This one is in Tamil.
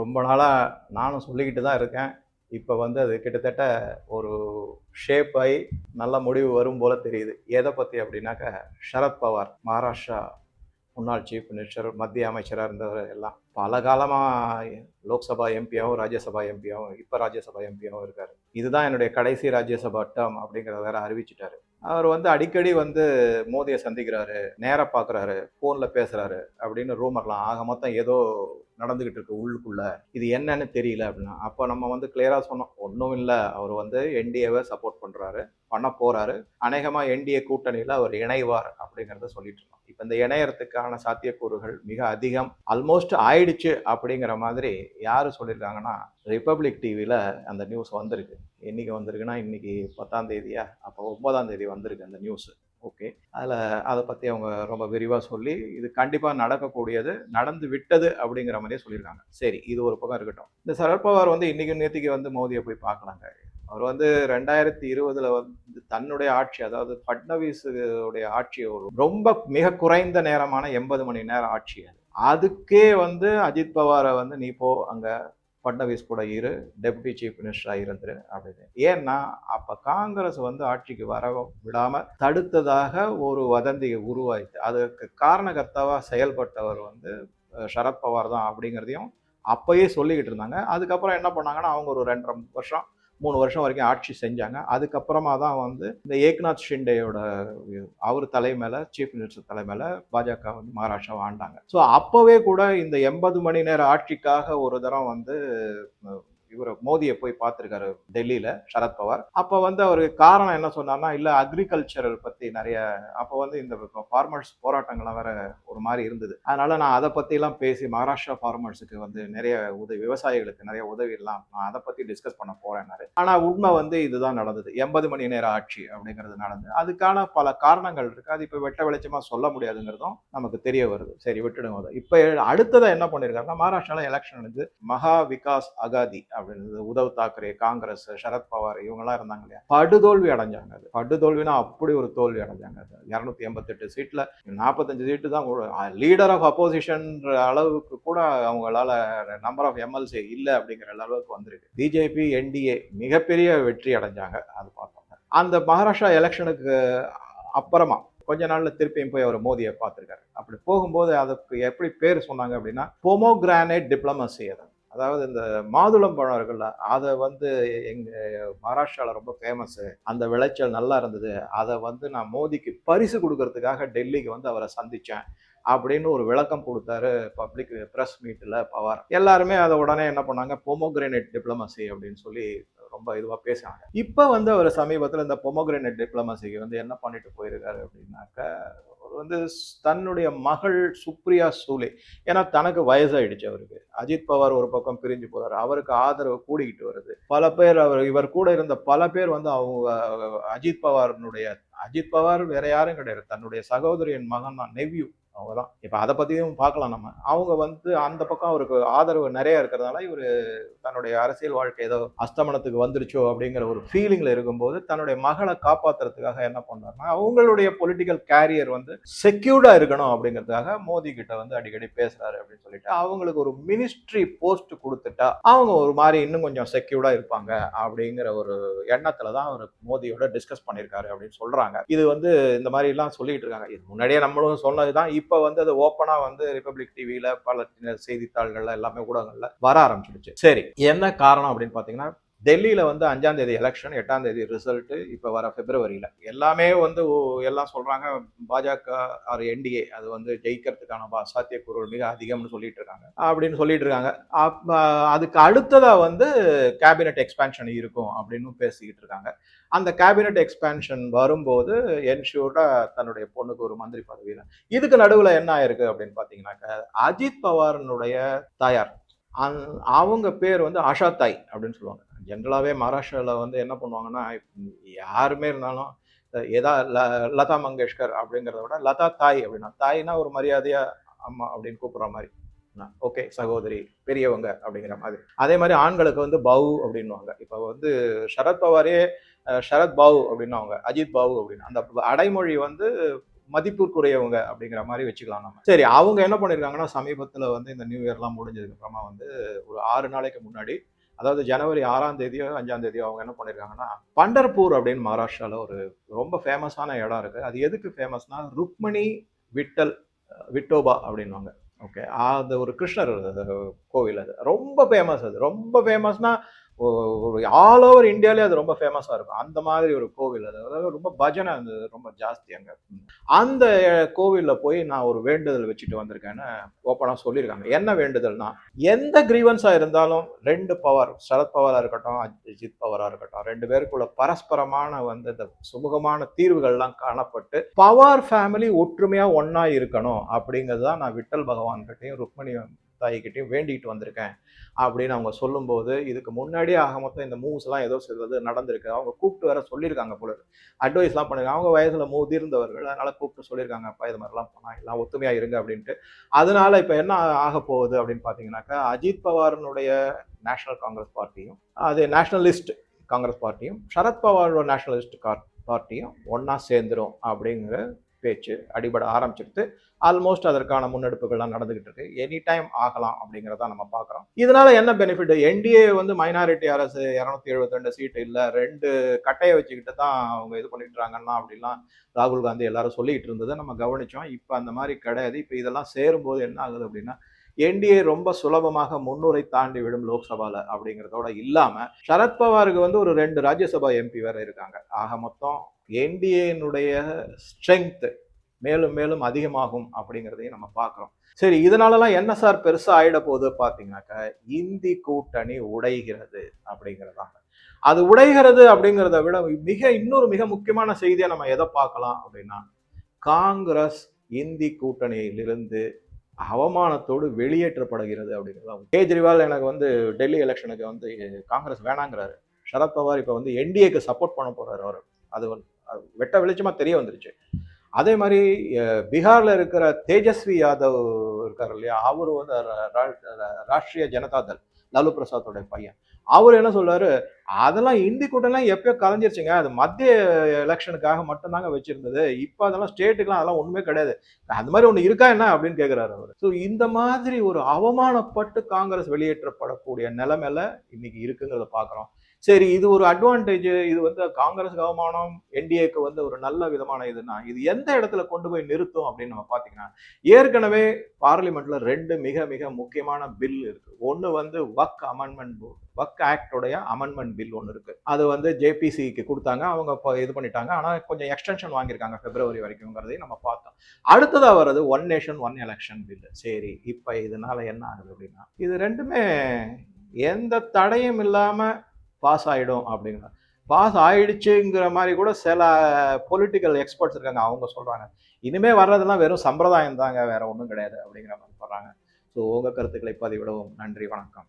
ரொம்ப நாளாக நானும் சொல்லிக்கிட்டு தான் இருக்கேன். இப்போ வந்து அது கிட்டத்தட்ட ஒரு ஷேப் ஆகி நல்ல முடிவு வரும் போல் தெரியுது. எதை பற்றி அப்படின்னாக்கா சரத்பவார் மகாராஷ்டிரா முன்னாள் சீஃப் மினிஸ்டர் மத்திய அமைச்சராக இருந்தவர் எல்லாம் பல காலமாக லோக்சபா எம்பியாவும் ராஜ்யசபா எம்பியாகவும் இப்போ ராஜ்யசபா எம்பியாவும் இருக்கார். இதுதான் என்னுடைய கடைசி ராஜ்யசபா டேர்ம் அப்படிங்கிறத வேற அறிவிச்சிட்டாரு. அவர் வந்து அடிக்கடி வந்து மோதியை சந்திக்கிறாரு நேராக பார்க்குறாரு ஃபோனில் பேசுகிறாரு அப்படின்னு ரூமர்லாம் ஆக மொத்தம் ஏதோ நடந்துகிட்டு இருக்கு உள்ளுக்குள்ள. இது என்னன்னு தெரியல அப்படின்னா அப்போ நம்ம வந்து கிளியராக சொன்னோம் ஒன்றும் இல்லை. அவர் வந்து என்டிஏவை சப்போர்ட் பண்ணுறாரு பண்ண போறாரு. அநேகமாக என்டிஏ கூட்டணியில் அவர் இணைவார் அப்படிங்கிறத சொல்லிட்டு இருந்தோம் இப்போ இந்த இணையறதுக்கான சாத்தியக்கூறுகள் மிக அதிகம். ஆல்மோஸ்ட் ஆயிடுச்சு அப்படிங்கிற மாதிரி யார் சொல்லியிருக்காங்கன்னா ரிப்பப்ளிக் டிவியில் அந்த நியூஸ் வந்திருக்கு. என்னைக்கு வந்திருக்குன்னா இன்னைக்கு பத்தாம் தேதியா? அப்போ ஒன்பதாம் தேதி வந்திருக்கு அந்த நியூஸ் ஓகே. அதில் அதை பற்றி அவங்க ரொம்ப விரிவாக சொல்லி இது கண்டிப்பாக நடக்கக்கூடியது நடந்து விட்டது அப்படிங்கிற மாதிரியே சொல்லியிருக்காங்க. சரி இது ஒரு பக்கம் இருக்கட்டும். இந்த சரத்பவார் வந்து இன்றைக்கு நேற்றுக்கு வந்து மோதியை போய் பார்க்கலாங்க. அவர் வந்து ரெண்டாயிரத்தி இருபதுல வந்து தன்னுடைய ஆட்சி அதாவது பட்னவீஸுடைய ஆட்சி ஒரு ரொம்ப மிக குறைந்த நேரமான எண்பது மணி நேரம் ஆட்சி அது. அதுக்கே வந்து அஜித் பவாரை வந்து நீ போ அங்கே ஃபட்னவீஸ் கூட இரு டெபுட்டி சீஃப் மினிஸ்டராக இருந்துரு அப்படின்னு. ஏன்னா அப்போ காங்கிரஸ் வந்து ஆட்சிக்கு வர விடாமல் தடுத்ததாக ஒரு வதந்தியை உருவாயிட்டு அதுக்கு காரணகர்த்தாவாக செயல்பட்டவர் வந்து சரத்பவார் தான் அப்படிங்கிறதையும் அப்பயே சொல்லிக்கிட்டு இருந்தாங்க. அதுக்கப்புறம் என்ன பண்ணாங்கன்னா அவங்க ஒரு ரெண்டரை வருஷம் மூணு வருஷம் வரைக்கும் ஆட்சி செஞ்சாங்க. அதுக்கப்புறமா தான் வந்து இந்த ஏக்நாத் ஷிண்டேயோட அவர் தலைமையில் சீஃப் மினிஸ்டர் தலைமையில் பாஜக வந்து மகாராஷ்டிராவை ஆண்டாங்க. ஸோ அப்போவே கூட இந்த எண்பது மணி நேர ஆட்சிக்காக ஒரு தரம் வந்து இவர் மோதியை போய் பார்த்துருக்காரு டெல்லியில சரத்பவார் அப்போ வந்து அவருக்கு காரணம் என்ன சொன்னார்னா இல்லை அக்ரிகல்ச்சரல் பற்றி நிறைய அப்போ வந்து இந்த ஃபார்மர்ஸ் போராட்டங்கள்லாம் வேற ஒரு மாதிரி இருந்தது. அதனால நான் அதை பற்றிலாம் பேசி மகாராஷ்டிரா ஃபார்மர்ஸுக்கு வந்து நிறைய உதவி விவசாயிகளுக்கு நிறைய உதவியெல்லாம் நான் அதை பற்றி டிஸ்கஸ் பண்ண போறேன்னாரு ஆனால் உண்மை வந்து இதுதான் நடந்தது. எண்பது மணி நேர ஆட்சி அப்படிங்கிறது நடந்தது அதுக்கான பல காரணங்கள் இருக்கு. அது இப்போ வெட்ட வெளிச்சமாக சொல்ல முடியாதுங்கிறதும் நமக்கு தெரிய வருது. சரி விட்டுடுங்க அதை. இப்போ அடுத்ததை என்ன பண்ணியிருக்காருன்னா மகாராஷ்டிரால எலெக்ஷன் நடந்து மகா விகாஸ் அகாதி அப்படின்னு உதவ் தாக்கரே காங்கிரஸ் சரத்பவார் இவங்கெல்லாம் இருந்தாங்க இல்லையா? படுதோல்வி அடைஞ்சாங்க அது. படுதோல்வினா அப்படி ஒரு தோல்வி அடைஞ்சாங்க அது. இரநூத்தி எண்பத்தெட்டு சீட்டில் நாற்பத்தஞ்சு சீட்டு தான் லீடர் ஆஃப் அப்போசிஷன் அளவுக்கு கூட அவங்களால நம்பர் ஆஃப் எம்எல்சி இல்லை அப்படிங்கிற அளவுக்கு வந்திருக்கு. பிஜேபி என்டிஏ மிகப்பெரிய வெற்றி அடைஞ்சாங்க அது பார்த்தோம் அந்த மகாராஷ்டிரா எலெக்ஷனுக்கு அப்புறமா கொஞ்ச நாள்ல திருப்பியும் போய் அவர் மோதியை பார்த்துருக்காரு. அப்படி போகும்போது அதுக்கு எப்படி பேர் சொன்னாங்க அப்படின்னா பொமோகிரானேட் டிப்ளமசி அது. அதாவது இந்த மாதுளம் பழம் இருக்குல்ல அதை வந்து எங்கள் மகாராஷ்டிராவில் ரொம்ப ஃபேமஸ்ஸு அந்த விளைச்சல் நல்லா இருந்தது. அதை வந்து நான் மோதிக்கு பரிசு கொடுக்கறதுக்காக டெல்லிக்கு வந்து அவரை சந்தித்தேன் அப்படின்னு ஒரு விளக்கம் கொடுத்தாரு பப்ளிக் ப்ரெஸ் மீட்டில் பவார். எல்லாருமே அதை உடனே என்ன பண்ணாங்க பொமோகிரேனேட் டிப்ளமசி அப்படின்னு சொல்லி ரொம்ப இதுவாக பேசினாங்க. இப்போ வந்து அவர் சமீபத்தில் இந்த பொமோகிரேனேட் டிப்ளமசிக்கு வந்து என்ன பண்ணிட்டு போயிருக்காரு அப்படின்னாக்க வந்து தன்னுடைய மகள் சுப்ரியா சூலே. ஏன்னா தனக்கு வயசாயிடுச்சு அவருக்கு. அஜித் பவார் ஒரு பக்கம் பிரிஞ்சு போறாரு. அவருக்கு ஆதரவு கூடிக்கிட்டு வருது. பல பேர் அவர் இவர் கூட இருந்த பல பேர் வந்து அவங்க அஜித் பவாரினுடைய அஜித் பவார் வேற யாரும் கிடையாது. தன்னுடைய சகோதரியின் மகன் தான் நெவ்யூ. அவங்க தான் இப்போ அதை பற்றியும் பார்க்கலாம் நம்ம. அவங்க வந்து அந்த பக்கம் அவருக்கு ஆதரவு நிறைய இருக்கிறதுனால இவர் தன்னுடைய அரசியல் வாழ்க்கை ஏதோ அஸ்தமனத்துக்கு வந்துருச்சோ அப்படிங்கிற ஒரு ஃபீலிங்கில் இருக்கும்போது தன்னுடைய மகளை காப்பாத்துறதுக்காக என்ன பண்ணாருன்னா அவங்களுடைய பொலிட்டிக்கல் கேரியர் வந்து செக்யூர்டாக இருக்கணும் அப்படிங்கிறதுக்காக மோடி கிட்ட வந்து அடிக்கடி பேசுறாரு அப்படின்னு சொல்லிட்டு அவங்களுக்கு ஒரு மினிஸ்ட்ரி போஸ்ட் கொடுத்துட்டா அவங்க ஒரு மாதிரி இன்னும் கொஞ்சம் செக்யூர்டாக இருப்பாங்க அப்படிங்கிற ஒரு எண்ணத்தில் தான் அவர் மோதியோட டிஸ்கஸ் பண்ணியிருக்காரு அப்படின்னு சொல்கிறாங்க இது வந்து இந்த மாதிரிலாம் சொல்லிட்டு இருக்காங்க. இது முன்னாடியே நம்மளும் சொன்னது தான் இப்போ வந்து அது ஓப்பனாக வந்து ரிப்பப்ளிக் டிவியில் பல செய்தித்தாள்கள் எல்லாமே ஊடகங்களில் வர ஆரம்பிச்சிடுச்சு. சரி என்ன காரணம் அப்படின்னு பார்த்தீங்கன்னா டெல்லியில் வந்து அஞ்சாம் தேதி எலெக்ஷன் எட்டாம் தேதி ரிசல்ட்டு இப்போ வர பிப்ரவரியில் எல்லாமே வந்து எல்லாம் சொல்கிறாங்க பாஜக ஆர் என்டிஏ அது வந்து ஜெயிக்கிறதுக்கான பா- சாத்தியக்கூறுகள் மிக அதிகம்னு சொல்லிட்டு இருக்காங்க. அப்படின்னு சொல்லிட்டு இருக்காங்க. அதுக்கு அடுத்ததாக வந்து கேபினெட் எக்ஸ்பேன்ஷன் இருக்கும் அப்படின்னு பேசிக்கிட்டு இருக்காங்க. அந்த கேபினெட் எக்ஸ்பேன்ஷன் வரும்போது என்ஷூர்டாக தன்னுடைய பொண்ணுக்கு ஒரு மந்திரி பதவியில் இதுக்கு நடுவில் என்ன ஆயிருக்கு அப்படின்னு பார்த்தீங்கன்னாக்க அஜித் பவாரனுடைய தாயார். அந்- அவங்க பேர் வந்து ஆஷா தாய் அப்படின்னு சொல்லுவாங்க. ஜென்ரலாகவே மகாராஷ்டிராவில் வந்து என்ன பண்ணுவாங்கன்னா யாருமே இருந்தாலும் எதா ல- லதா மங்கேஷ்கர் அப்படிங்கிறத விட லதா தாய் அப்படின்னா தாய்னா ஒரு மரியாதையா அம்மா அப்படின்னு கூப்பிட்ற மாதிரி. ஓகே சகோதரி பெரியவங்க அப்படிங்கிற மாதிரி. அதே மாதிரி ஆண்களுக்கு வந்து பவு அப்படின்னுவாங்க. இப்போ வந்து சரத் பவாரே சரத் பாபு அப்படின்னுவாங்க அஜித் பாபு அப்படின்னு அந்த அடைமொழி வந்து மதிப்புக்குரியவங்க அப்படிங்கிற மாதிரி வச்சுக்கலாம் நம்ம. சரி அவங்க என்ன பண்ணியிருக்காங்கன்னா சமீபத்தில் வந்து இந்த நியூ இயர்லாம் முடிஞ்சதுக்கு அப்புறமா வந்து ஒரு ஆறு நாளைக்கு முன்னாடி அதாவது ஜனவரி ஆறாம் தேதியோ அஞ்சாம் தேதியோ அவங்க என்ன பண்ணியிருக்காங்கன்னா பண்டர்பூர் அப்படின்னு மகாராஷ்டிராவில் ஒரு ரொம்ப ஃபேமஸான இடம் இருக்குது அது எதுக்கு ஃபேமஸ்னா ருக்மணி விட்டல் விட்டோபா அப்படின்வாங்க ஓகே அது ஒரு கிருஷ்ணர் கோவில் அது. ரொம்ப ஃபேமஸ் அது. ரொம்ப ஃபேமஸ்னா ஆல் ஓவர் இந்தியாலே அது ரொம்ப ஃபேமஸாக இருக்கும். அந்த மாதிரி ஒரு கோவில். அது அதாவது ரொம்ப பஜனை அந்த ரொம்ப ஜாஸ்தி அங்கே. அந்த கோவிலில் போய் நான் ஒரு வேண்டுதல் வச்சுட்டு வந்திருக்கேன்னு ஓப்பனாக சொல்லியிருக்காங்க. என்ன வேண்டுதல்னா எந்த கிரீவன்ஸாக இருந்தாலும் ரெண்டு பவர் சரத் பவராக இருக்கட்டும் அஜித் பவராக இருக்கட்டும் ரெண்டு பேருக்குள்ள பரஸ்பரமான வந்து இந்த சுமூகமான தீர்வுகள்லாம் காணப்பட்டு பவார் ஃபேமிலி ஒற்றுமையாக ஒன்றா இருக்கணும் அப்படிங்கிறது தான் நான் விட்டல் பகவான்கிட்டையும் ருக்மணி தாய்கிட்டையும் வேண்டிகிட்டு வந்திருக்கேன் அப்படின்னு அவங்க சொல்லும்போது இதுக்கு முன்னாடியே ஆக மொத்தம் இந்த மூவ்ஸ்லாம் ஏதோ சிலது நடந்திருக்கு. அவங்க கூப்பிட்டு வர சொல்லியிருக்காங்க போல அட்வைஸ்லாம் பண்ணிருக்காங்க அவங்க வயசில் முதிர்ந்தவர்கள் அதனால் கூப்பிட்டு சொல்லியிருக்காங்க. அப்பா இது மாதிரிலாம் போனால் எல்லாம் ஒத்துமையாக இருங்க அப்படின்ட்டு. அதனால இப்போ என்ன ஆக போகுது அப்படின்னு பார்த்தீங்கன்னாக்கா அஜித் பவாரனுடைய நேஷனல் காங்கிரஸ் பார்ட்டியும் அது நேஷனலிஸ்ட் காங்கிரஸ் பார்ட்டியும் சரத்பவாரோட நேஷனலிஸ்ட் பார்ட்டியும் ஒன்றா சேர்ந்துரும் அப்படிங்கிற பேச்சு அடிபட ஆரம்பிச்சிருக்கு ஆல்மோஸ்ட் அதற்கான முன்னெடுப்புகள்லாம் நடந்துகிட்டு இருக்கு எனி டைம் ஆகலாம் அப்படிங்கிறத நம்ம பார்க்குறோம். இதனால என்ன பெனிஃபிட் என்டிஏ வந்து மைனாரிட்டி அரசு இரநூத்தி எழுபத்தி ரெண்டு சீட்டு இல்லை ரெண்டு கட்டையை வச்சுக்கிட்டு தான் அவங்க இது பண்ணிட்டுறாங்கன்னா அப்படிலாம் ராகுல் காந்தி எல்லாரும் சொல்லிக்கிட்டு இருந்ததை நம்ம கவனிச்சோம். இப்போ அந்த மாதிரி கிடையாது. இப்போ இதெல்லாம் சேரும்போது என்ன ஆகுது அப்படின்னா என்டிஏ ரொம்ப சுலபமாக முன்னூரை தாண்டி விடும் லோக்சபால அப்படிங்கிறதோட இல்லாம சரத்பவாருக்கு வந்து ஒரு ரெண்டு ராஜ்யசபா எம்பி வேற இருக்காங்க. ஆக மொத்தம் என்டிஏனுடைய ஸ்ட்ரென்த் மேலும் மேலும் அதிகமாகும் அப்படிங்கிறதையும் நம்ம பார்க்குறோம். சரி இதனாலலாம் என்ன சார் பெருசாக ஆயிட போகுது பார்த்தீங்கன்னாக்கா இந்தி கூட்டணி உடைகிறது அப்படிங்கிறதாங்க. அது உடைகிறது அப்படிங்கிறத விட மிக இன்னொரு மிக முக்கியமான செய்தியை நம்ம எதை பார்க்கலாம் அப்படின்னா காங்கிரஸ் இந்தி கூட்டணியிலிருந்து அவமானத்தோடு வெளியேற்றப்படுகிறது அப்படிங்கிறது கேஜ்ரிவால் எனக்கு வந்து டெல்லி எலெக்ஷனுக்கு வந்து காங்கிரஸ் வேணாங்கிறாரு. சரத்பவார் இப்போ வந்து என்டிஏக்கு சப்போர்ட் பண்ண போகிறாரு அவர். அது வெட்ட வெளிச்சமாக தெரிய வந்துருச்சு. அதே மாதிரி பீகாரில் இருக்கிற தேஜஸ்வி யாதவ் இருக்கார் இல்லையா? அவர் வந்து ராஷ்ட்ரிய ஜனதா தள் லாலு பிரசாத்தோடைய பையன். அவர் என்ன சொல்றாரு? அதெல்லாம் இந்தி கூட்டம்லாம் எப்பயோ கலைஞ்சிருச்சுங்க. அது மத்திய எலெக்ஷனுக்காக மட்டும்தாங்க வச்சிருந்தது. இப்போ அதெல்லாம் ஸ்டேட்டுக்கெலாம் அதெல்லாம் ஒன்றுமே கிடையாது. அது மாதிரி ஒன்று இருக்கா என்ன அப்படின்னு கேட்குறாரு அவர். ஸோ இந்த மாதிரி ஒரு அவமானப்பட்டு காங்கிரஸ் வெளியேற்றப்படக்கூடிய நிலைமையில இன்னைக்கு இருக்குங்கிறத பார்க்குறோம் சரி இது ஒரு அட்வான்டேஜ் இது வந்து காங்கிரஸ் கவமானம் என்டிஏக்கு வந்து ஒரு நல்ல விதமான இதுனா இது எந்த இடத்துல கொண்டு போய் நிறுத்தும் அப்படின்னு நம்ம பார்த்தீங்கன்னா ஏற்கனவே பார்லிமெண்ட்ல ரெண்டு மிக மிக முக்கியமான பில் இருக்கு. ஒன்று வந்து வக் அமெண்ட்மெண்ட் வக் ஆக்டோடைய அமெண்ட்மெண்ட் பில் ஒன்று இருக்கு. அது வந்து ஜேபிசிக்கு கொடுத்தாங்க அவங்க இப்போ இது பண்ணிட்டாங்க. ஆனால் கொஞ்சம் எக்ஸ்டென்ஷன் வாங்கியிருக்காங்க பிப்ரவரி வரைக்கும்ங்கிறதையும் நம்ம பார்த்தோம். அடுத்ததாக வர்றது one nation one election bill சரி இப்போ இதனால என்ன ஆகுது அப்படின்னா இது ரெண்டுமே எந்த தடையும் இல்லாமல் பாஸ் ஆகிடும் அப்படிங்கிற பாஸ் ஆயிடுச்சுங்கிற மாதிரி கூட சில பொலிட்டிக்கல் எக்ஸ்பர்ட்ஸ் இருக்காங்க அவங்க சொல்கிறாங்க இனிமேல் வர்றதெல்லாம் வெறும் சம்பிரதாயம் தாங்க வேற ஒன்றும் கிடையாது அப்படிங்கிற மாதிரி சொல்கிறாங்க ஸோ உங்கள் கருத்துக்களை பதிவிடவும். நன்றி வணக்கம்.